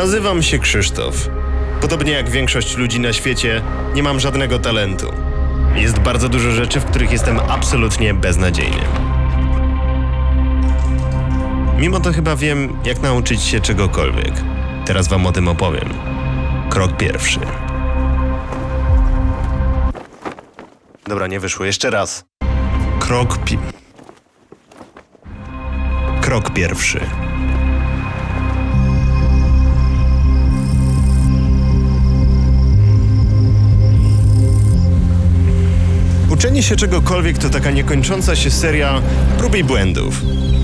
Nazywam się Krzysztof. Podobnie jak większość ludzi na świecie, nie mam żadnego talentu. Jest bardzo dużo rzeczy, w których jestem absolutnie beznadziejny. Mimo to chyba wiem, jak nauczyć się czegokolwiek. Teraz wam o tym opowiem. Krok pierwszy. Dobra, nie wyszło. Jeszcze raz. Krok pi... Krok pierwszy. Uczenie się czegokolwiek to taka niekończąca się seria prób i błędów,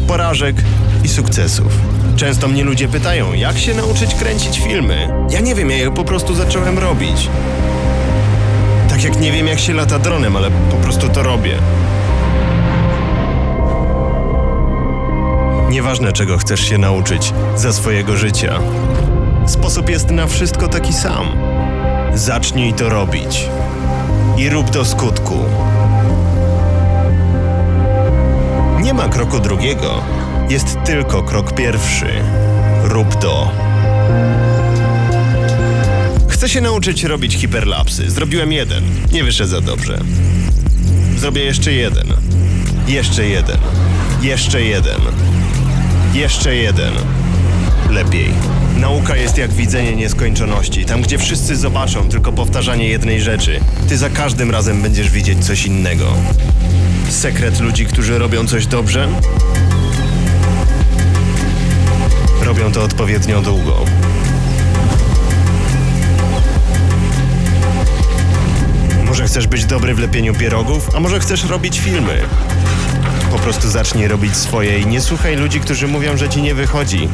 porażek i sukcesów. Często mnie ludzie pytają, jak się nauczyć kręcić filmy. Ja nie wiem, ja je po prostu zacząłem robić. Tak jak nie wiem, jak się lata dronem, ale po prostu to robię. Nieważne, czego chcesz się nauczyć za swojego życia. Sposób jest na wszystko taki sam. Zacznij to robić i rób do skutku. Nie ma kroku drugiego, jest tylko krok pierwszy. Rób to. Chcę się nauczyć robić hiperlapsy. Zrobiłem jeden, nie wyszedł za dobrze. Zrobię jeszcze jeden. Jeszcze jeden. Jeszcze jeden. Jeszcze jeden. Lepiej. Nauka jest jak widzenie nieskończoności. Tam, gdzie wszyscy zobaczą tylko powtarzanie jednej rzeczy, ty za każdym razem będziesz widzieć coś innego. Sekret ludzi, którzy robią coś dobrze? Robią to odpowiednio długo. Może chcesz być dobry w lepieniu pierogów, a może chcesz robić filmy. Po prostu zacznij robić swoje i nie słuchaj ludzi, którzy mówią, że ci nie wychodzi.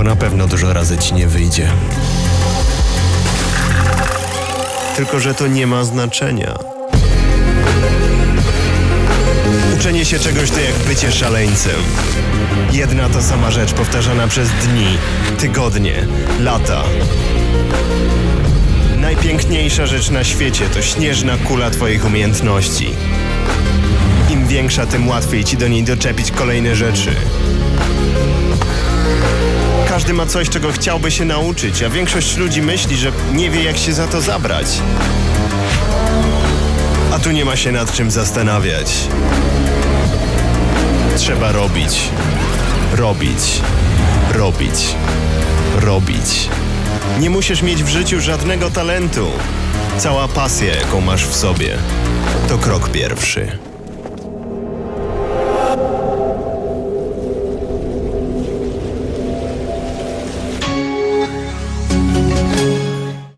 Bo na pewno dużo razy ci nie wyjdzie. Tylko, że to nie ma znaczenia. Uczenie się czegoś to jak bycie szaleńcem. Jedna ta sama rzecz powtarzana przez dni, tygodnie, lata. Najpiękniejsza rzecz na świecie to śnieżna kula Twoich umiejętności. Im większa, tym łatwiej ci do niej doczepić kolejne rzeczy. Każdy ma coś, czego chciałby się nauczyć, a większość ludzi myśli, że nie wie, jak się za to zabrać. A tu nie ma się nad czym zastanawiać. Trzeba robić, robić, robić, robić. Nie musisz mieć w życiu żadnego talentu. Cała pasja, jaką masz w sobie, to krok pierwszy.